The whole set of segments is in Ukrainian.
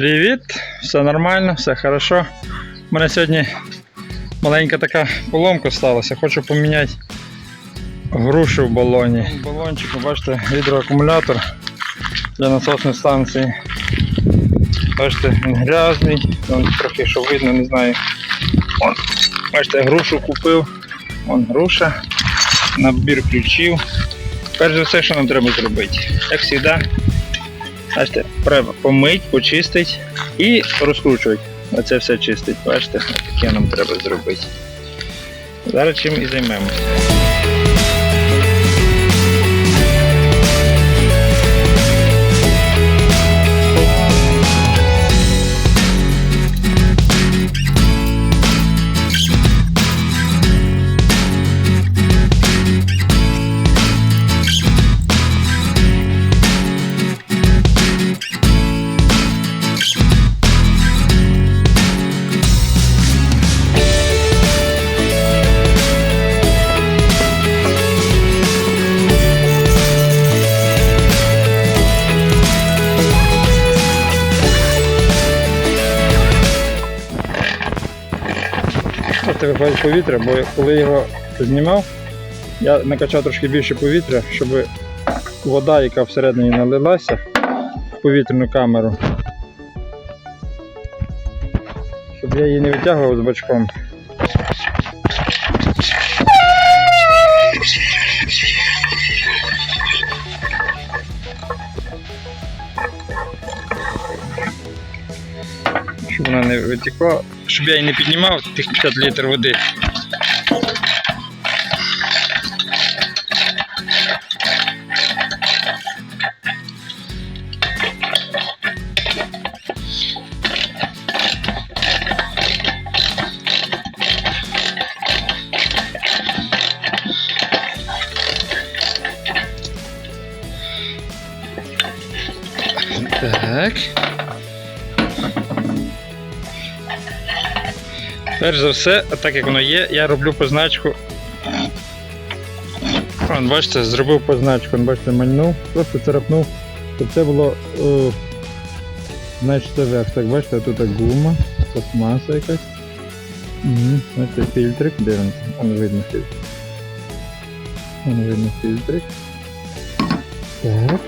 Привіт, все нормально, все хорошо. У мене сьогодні маленька така поломка сталася. Хочу поміняти грушу в балоні. В балончику, бачите, гідроакумулятор для насосної станції. Бачите, він грязний, Вон трохи що видно, не знаю. Вон, бачите, грушу купив. Вон груша, набір ключів. Перш за все, що нам треба зробити. Як завжди, Бачите, помить, почистити і розкручувати. Оце все чистить, бачите, таке нам треба зробити. Зараз чим і займемося. Ось виходить повітря, бо коли його знімав, я накачав трошки більше повітря, щоб вода, яка всередині налилася в повітряну камеру, щоб я її не витягував з бачком. Щоб вона не витекла, щоб я її не піднімав, тих 50 літрів води. Так. Перш за все, так як воно є, я роблю позначку. Вон, бачите, зробив позначку, Вон, бачите, мальнув, просто царапнув, щоб це було. О, значить верх. Так, бачите, тут гума, пластмаса якась. Угу. Бачите, фільтрик, де він? Вон видно фільтрик. Вон видно фільтрик. Так.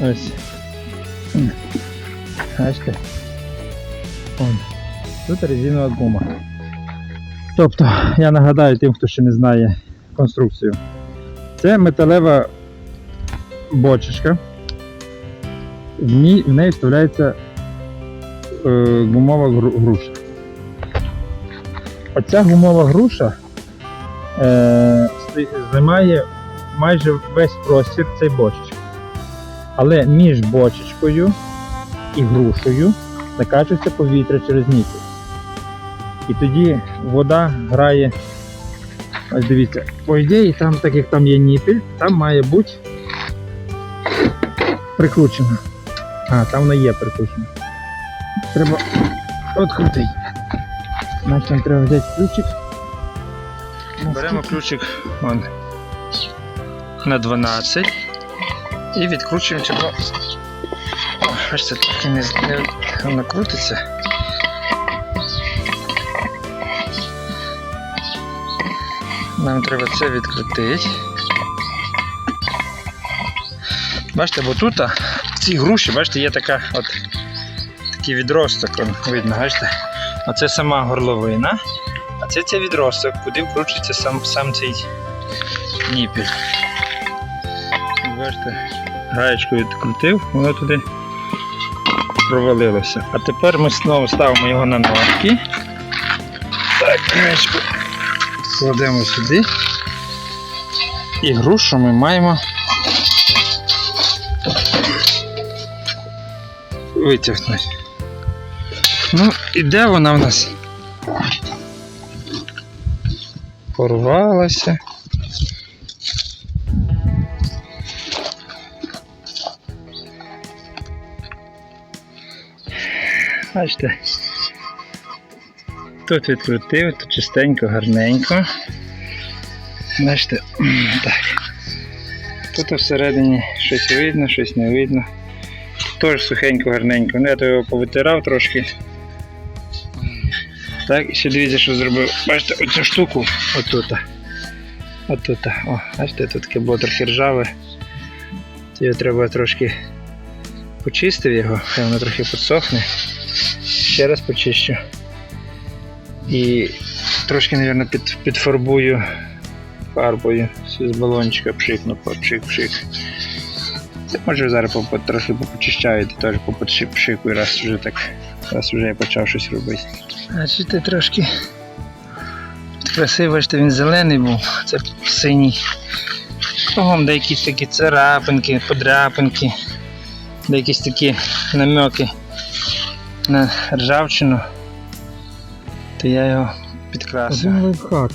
Ось. Бачите. Вон. Тут резинова гума. Тобто, я нагадаю тим, хто ще не знає конструкцію. Це металева бочечка. В, ній, в неї вставляється е, гумова груша. Оця гумова груша е, займає майже весь простір цієї бочечки. Але між бочечкою і грушею накачується повітря через ніпіль. І тоді вода грає. Ось дивіться, по ідеї, там, так як там є ніпіль, там має бути прикручено. А, там воно є прикручено. Треба відкрутити. Значить нам треба взяти ключик. Беремо ключик вон, на 12 і відкручуємо цього. Бачите, трохи не, не воно Нам треба це відкрутити. Бачите, бо тут в цій груші, бачите, є така от такий відросток, видно, бачите? Оце сама горловина, а це цей відросток, куди вкручується сам, сам цей ніпіль. Бачите, гаєчку відкрутив, воно туди провалилося. А тепер ми знову ставимо його на ножки. Так, гаєчку кладемо сюди. І грушу ми маємо витягнути. Ну, і де вона в нас? Порвалася. Бачите. Тут відкрутив, тут чистенько, гарненько. Бачите, так. Тут всередині щось видно, щось не видно. теж сухенько, гарненько. Ну я то його повитирав трошки. Так, і ще дивіться, що зробив. Бачите, оцю штуку отут. Отут. О, бачите, тут таке було трохи ржаве. Його треба трошки почистив його, хай воно трохи підсохне. Ще раз почищу. І трошки, мабуть, під, підфарбую фарбою з балончика пшикну, пшик-пшик. Це може зараз трохи попочищаю, теж попшикую, раз вже так, раз вже я почав щось робити. Бачите, трошки красиво, що він зелений був, це синій. Кругом де якісь такі царапинки, подряпинки, де якісь такі намеки на ржавчину, то я його підкрасив. Один лайфхак.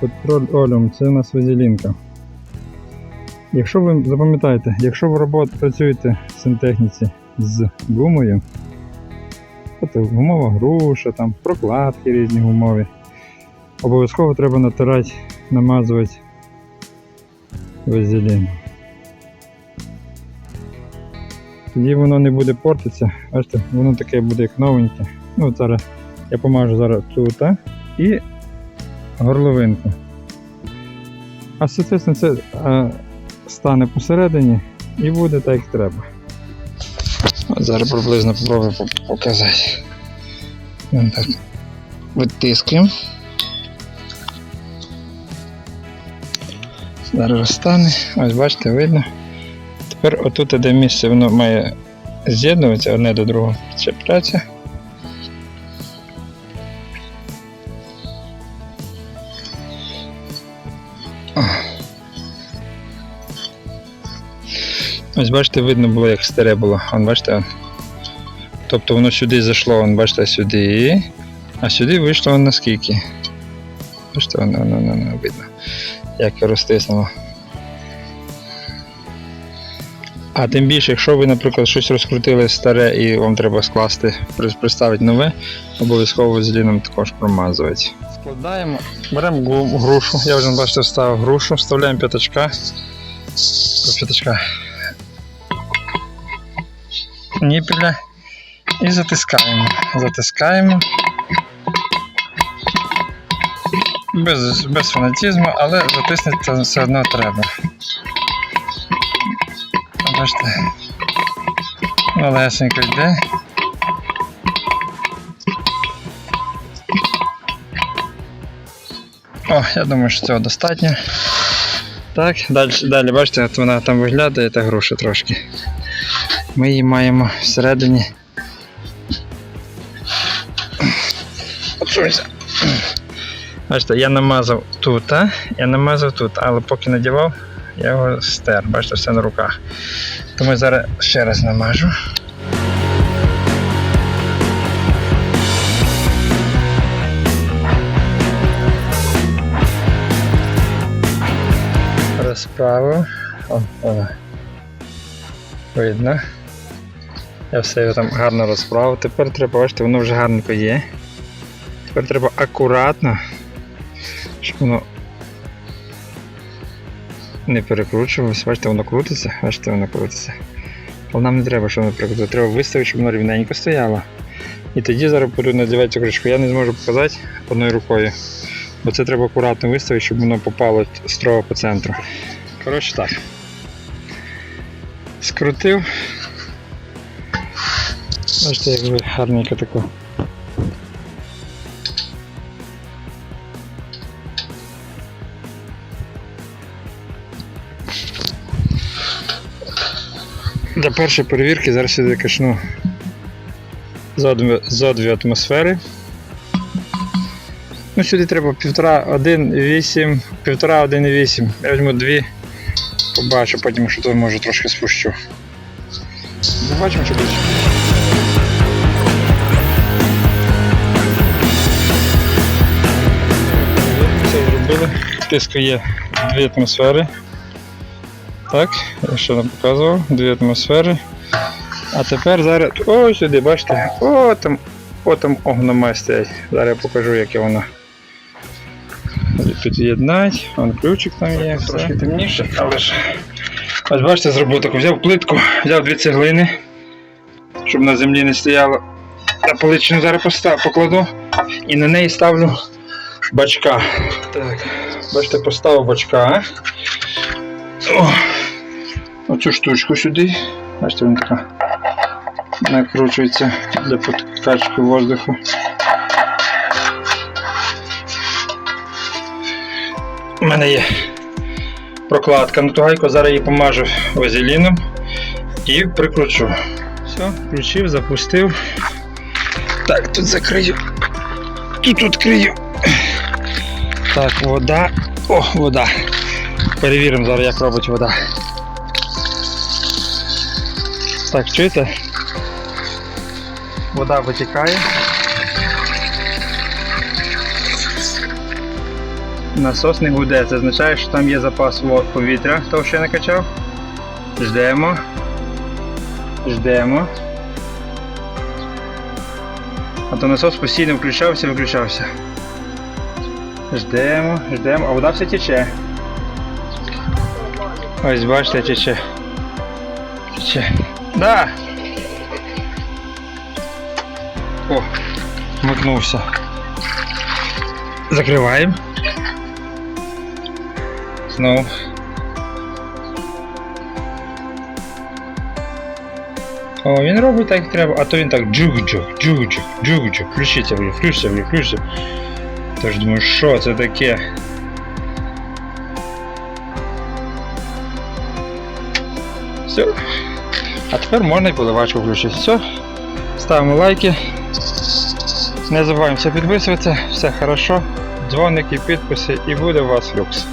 Під олем, це у нас вазелінка. Якщо ви запам'ятаєте, якщо ви робот, працюєте в сантехніці з гумою, тобто гумова груша, там, прокладки різні гумові, обов'язково треба натирати, намазувати вазелін. Тоді воно не буде портитися, бачите, воно таке буде як новеньке. Ну, зараз я помажу зараз тут і горловинку. А соответственно це а, стане посередині і буде так, як треба. Зараз приблизно попробую показати. Так. Витискуємо. Зараз розтане. Ось бачите, видно. Тепер отут, де місце, воно має з'єднуватися одне до другого, чіпляться. Ось бачите, видно було, як старе було. Вон, бачите. он. Тобто воно сюди зайшло, вон, бачите, сюди. А сюди вийшло вон наскільки. Бачите, воно, воно, воно, видно, як розтиснуло. А тим більше, якщо ви, наприклад, щось розкрутили старе і вам треба скласти, при- приставити нове, обов'язково зеліном також промазувати. Складаємо, беремо грушу. Я вже бачите, вставив грушу, вставляємо п'ятачка. П'ятачка ніпеля і затискаємо. Затискаємо. Без, без фанатізму, але затиснути все одно треба. Бачите, малесенько йде. О, я думаю, що цього достатньо. Так, далі, далі бачите, от вона там виглядає та груша трошки. Ми її маємо всередині. Бачите, я намазав тут, а? я намазав тут, але поки надівав, я його стер, бачите, все на руках. Тому я зараз ще раз намажу. Розправив. О, вона. Видно. Я все його там гарно розправив. Тепер треба, бачите, воно вже гарненько є. Тепер треба акуратно, щоб воно не перекручувалося. Бачите, воно крутиться, бачите, воно крутиться. Але нам не треба, щоб воно перекрутилося. Треба виставити, щоб воно рівненько стояло. І тоді зараз буду надівати цю кришку. Я не зможу показати одною рукою. Бо це треба акуратно виставити, щоб воно попало строго по центру. Коротше так. Скрутив. Бачите, як ви гарненько тако. Для першої перевірки зараз сюди качну за дві, атмосфери. Ну, сюди треба півтора, 1,8, півтора, 1,8. Я візьму дві, побачу, потім що то може трошки спущу. Побачимо, що буде. Зробили. Тиску є дві атмосфери. Так, я ще не показував, дві атмосфери. А тепер зараз. О, сюди, бачите? О, там, о, там огнома стоять. Зараз я покажу, яке воно. Під'єднати, вон ключик там є, трошки темніше, але ж. Ось бачите, зробив таку, взяв плитку, взяв дві цеглини, щоб на землі не стояло. На поличину зараз покладу і на неї ставлю бачка. Так, бачите, поставив бачка. О, оцю штучку сюди. Бачите, вона така накручується для подкачки воздуху. У мене є прокладка на ту гайку, зараз її помажу вазеліном і прикручу. Все, включив, запустив. Так, тут закрию. Тут відкрию. Так, вода. О, вода. Перевіримо зараз, як робить вода. Так, чуєте? Вода витікає. Насос не гуде, це означає, що там є запас повітря, того що я накачав. Ждемо. Ждемо. А то насос постійно включався, і виключався. Ждемо, ждемо, а вода все тече. Ось бачите, тече. Тече. Да! О, вмикнувся. Закриваємо. Знову. О, він робить так, як треба, а то він так джук-джук, джук-джук, джук-джук, включиться, включиться, включиться. Тож думаю, що це таке? Все. А тепер можна і поливачку включити. Все. Ставимо лайки. Не забуваємося підписуватися. Все хорошо. Дзвоники, підписи і буде у вас люкс.